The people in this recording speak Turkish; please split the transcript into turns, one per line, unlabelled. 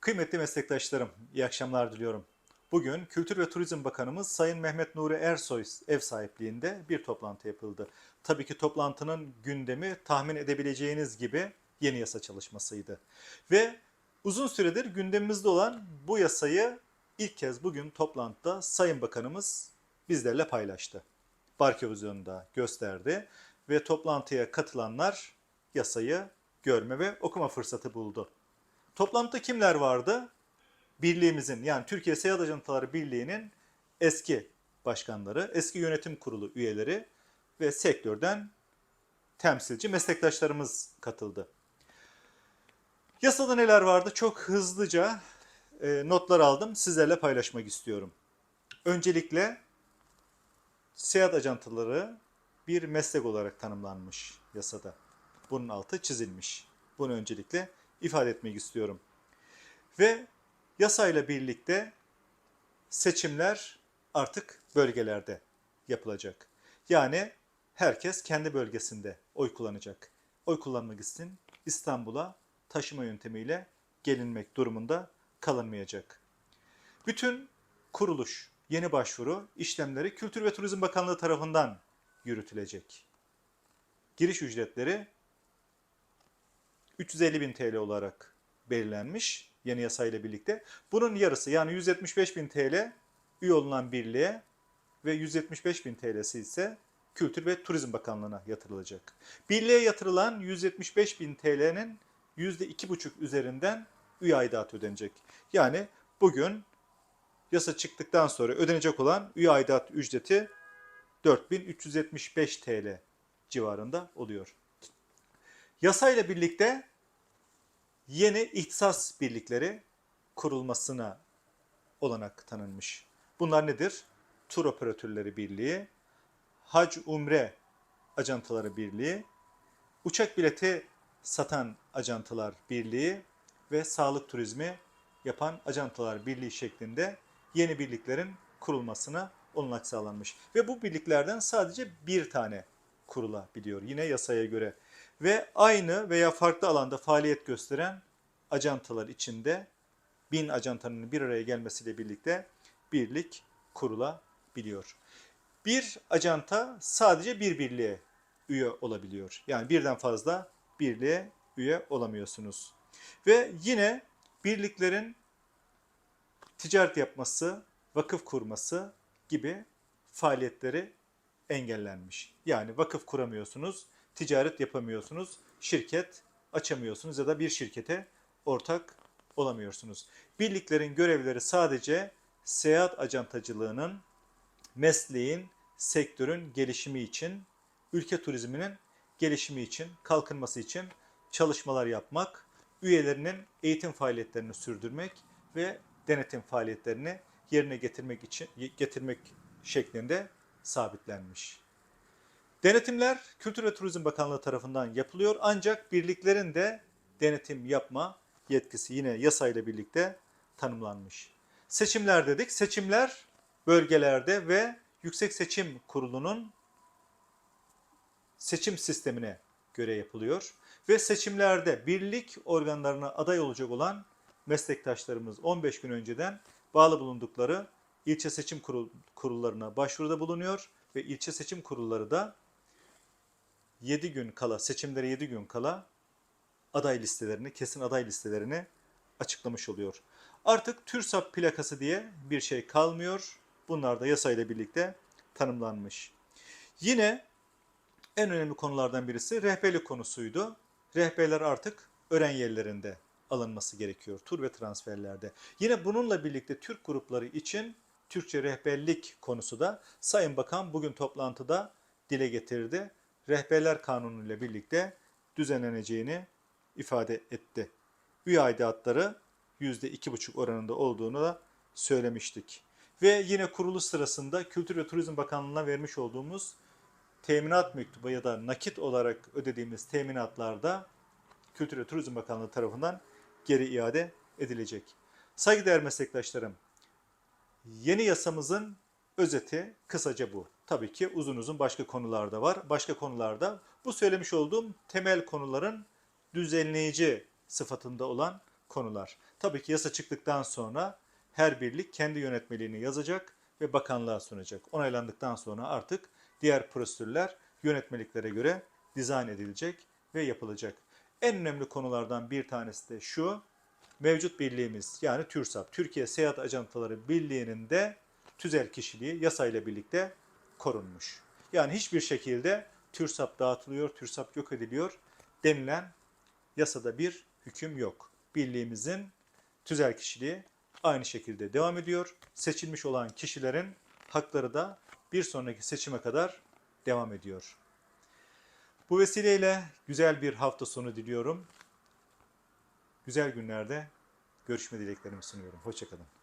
Kıymetli meslektaşlarım, iyi akşamlar diliyorum. Bugün Kültür ve Turizm Bakanımız Sayın Mehmet Nuri Ersoy ev sahipliğinde bir toplantı yapıldı. Tabii ki toplantının gündemi tahmin edebileceğiniz gibi yeni yasa çalışmasıydı. Ve uzun süredir gündemimizde olan bu yasayı ilk kez bugün toplantıda Sayın Bakanımız bizlerle paylaştı. Barke vizyonunda gösterdi ve toplantıya katılanlar yasayı görme ve okuma fırsatı buldu. Toplantıda kimler vardı? Birliğimizin yani Türkiye Seyahat Ajantaları Birliği'nin eski başkanları, eski yönetim kurulu üyeleri ve sektörden temsilci meslektaşlarımız katıldı. Yasada neler vardı? Çok hızlıca e, notlar aldım. Sizlerle paylaşmak istiyorum. Öncelikle seyahat ajantaları bir meslek olarak tanımlanmış yasada. Bunun altı çizilmiş. Bunu öncelikle ifade etmek istiyorum. Ve yasayla birlikte seçimler artık bölgelerde yapılacak. Yani herkes kendi bölgesinde oy kullanacak. Oy kullanmak için İstanbul'a taşıma yöntemiyle gelinmek durumunda kalınmayacak. Bütün kuruluş, yeni başvuru işlemleri Kültür ve Turizm Bakanlığı tarafından yürütülecek. Giriş ücretleri 350 bin TL olarak belirlenmiş yeni yasayla birlikte. Bunun yarısı yani 175 bin TL üye olunan birliğe ve 175 bin TL'si ise Kültür ve Turizm Bakanlığı'na yatırılacak. Birliğe yatırılan 175 bin TL'nin %2,5 üzerinden üye aidatı ödenecek. Yani bugün yasa çıktıktan sonra ödenecek olan üye aidat ücreti 4375 TL civarında oluyor. Yasayla birlikte yeni ihtisas birlikleri kurulmasına olanak tanınmış. Bunlar nedir? Tur Operatörleri Birliği, Hac Umre Ajantaları Birliği, Uçak bileti satan ajantalar birliği ve sağlık turizmi yapan ajantalar birliği şeklinde yeni birliklerin kurulmasına olanak sağlanmış. Ve bu birliklerden sadece bir tane kurulabiliyor yine yasaya göre. Ve aynı veya farklı alanda faaliyet gösteren ajantalar içinde bin ajantanın bir araya gelmesiyle birlikte birlik kurulabiliyor. Bir ajanta sadece bir birliğe üye olabiliyor. Yani birden fazla birliğe üye olamıyorsunuz. Ve yine birliklerin ticaret yapması, vakıf kurması gibi faaliyetleri engellenmiş. Yani vakıf kuramıyorsunuz, ticaret yapamıyorsunuz, şirket açamıyorsunuz ya da bir şirkete ortak olamıyorsunuz. Birliklerin görevleri sadece seyahat acantacılığının, mesleğin, sektörün gelişimi için, ülke turizminin gelişimi için, kalkınması için çalışmalar yapmak, üyelerinin eğitim faaliyetlerini sürdürmek ve denetim faaliyetlerini yerine getirmek için getirmek şeklinde sabitlenmiş. Denetimler Kültür ve Turizm Bakanlığı tarafından yapılıyor ancak birliklerin de denetim yapma yetkisi yine yasayla birlikte tanımlanmış. Seçimler dedik. Seçimler bölgelerde ve Yüksek Seçim Kurulu'nun seçim sistemine göre yapılıyor. Ve seçimlerde birlik organlarına aday olacak olan meslektaşlarımız 15 gün önceden bağlı bulundukları ilçe seçim kurul, kurullarına başvuruda bulunuyor ve ilçe seçim kurulları da 7 gün kala, seçimlere 7 gün kala aday listelerini, kesin aday listelerini açıklamış oluyor. Artık TÜRSAP plakası diye bir şey kalmıyor. Bunlar da yasayla birlikte tanımlanmış. Yine en önemli konulardan birisi rehberlik konusuydu. Rehberler artık öğren yerlerinde alınması gerekiyor tur ve transferlerde. Yine bununla birlikte Türk grupları için Türkçe rehberlik konusu da Sayın Bakan bugün toplantıda dile getirdi. Rehberler Kanunu ile birlikte düzenleneceğini ifade etti. Üye aidatları %2,5 oranında olduğunu da söylemiştik. Ve yine kurulu sırasında Kültür ve Turizm Bakanlığı'na vermiş olduğumuz teminat mektubu ya da nakit olarak ödediğimiz teminatlarda Kültür ve Turizm Bakanlığı tarafından geri iade edilecek. Saygıdeğer meslektaşlarım, yeni yasamızın özeti kısaca bu. Tabii ki uzun uzun başka konularda var. Başka konularda bu söylemiş olduğum temel konuların düzenleyici sıfatında olan konular. Tabii ki yasa çıktıktan sonra her birlik kendi yönetmeliğini yazacak ve bakanlığa sunacak. Onaylandıktan sonra artık diğer prosedürler yönetmeliklere göre dizayn edilecek ve yapılacak. En önemli konulardan bir tanesi de şu. Mevcut birliğimiz yani TÜRSAP, Türkiye Seyahat Ajantaları Birliği'nin de tüzel kişiliği yasayla birlikte korunmuş. Yani hiçbir şekilde TÜRSAP dağıtılıyor, TÜRSAP yok ediliyor denilen yasada bir hüküm yok. Birliğimizin tüzel kişiliği aynı şekilde devam ediyor. Seçilmiş olan kişilerin hakları da bir sonraki seçime kadar devam ediyor. Bu vesileyle güzel bir hafta sonu diliyorum. Güzel günlerde görüşme dileklerimi sunuyorum. Hoşçakalın.